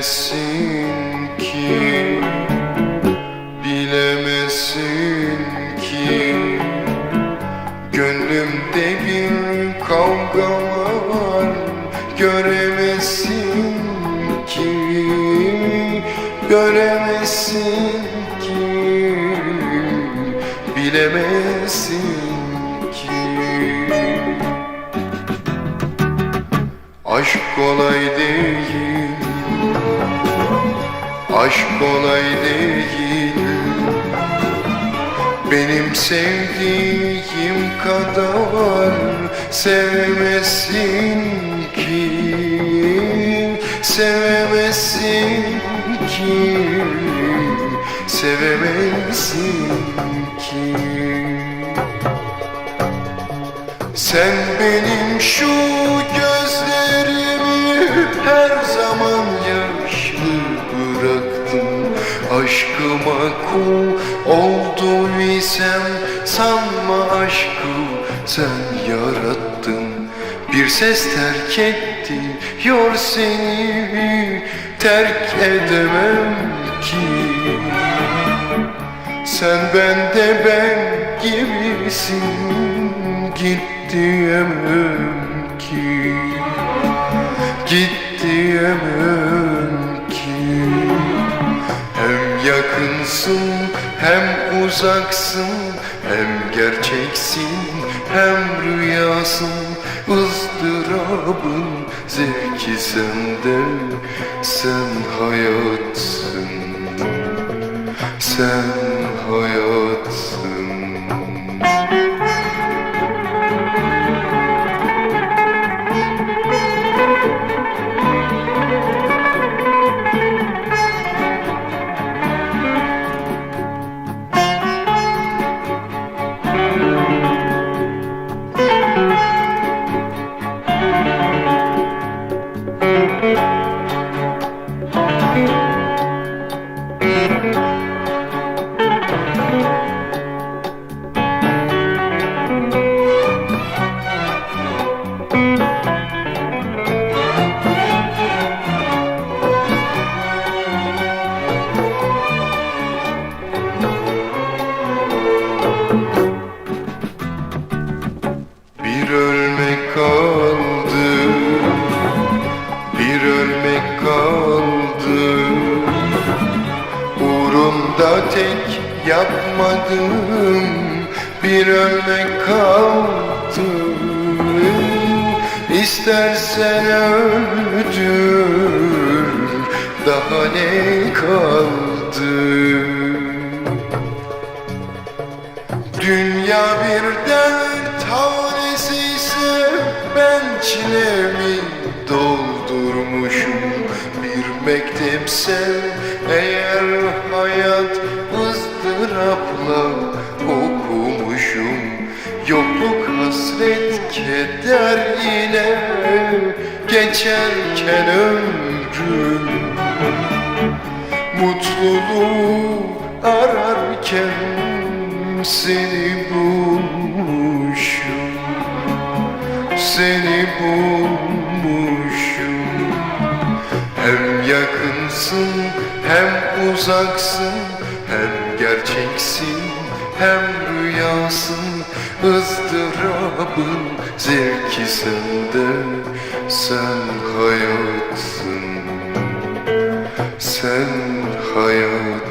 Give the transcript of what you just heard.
Bilemezsin ki Bilemezsin ki. Gönlümde bir kavga var Göremezsin ki. Göremezsin ki Bilemezsin ki. Aşk kolay Aşk kolay değil Benim sevdiğim kadar Sevemezsin ki. Sevemezsin ki Sevemezsin ki. Sen benim şu gözlerimi her zaman Kul olduysam sanma aşkı sen yarattın. Bir ses terk etti yor seni. Terk edemem ki. Sen bende ben gibisin Git diyemem ki. Git diyemem yakınsın hem uzaksın Hem gerçeksin hem rüyasın ızdırabın zevki sende Sen hayatsın. Sen hayatsın Uğrunda tek yapmadım Bir ölmek kaldı. İstersen öldür Daha ne kaldı? Dünya bir dert tanesi ise ben çilemi doldurmuşum. Bir mektepse geçerken ömrüm Mutluluğu ararken seni bulmuşum Seni bulmuşum. Hem yakınsın hem uzaksın Hem gerçeksin hem rüyasın ızdırabın zevki Sen hayatsın. Sen hayatsın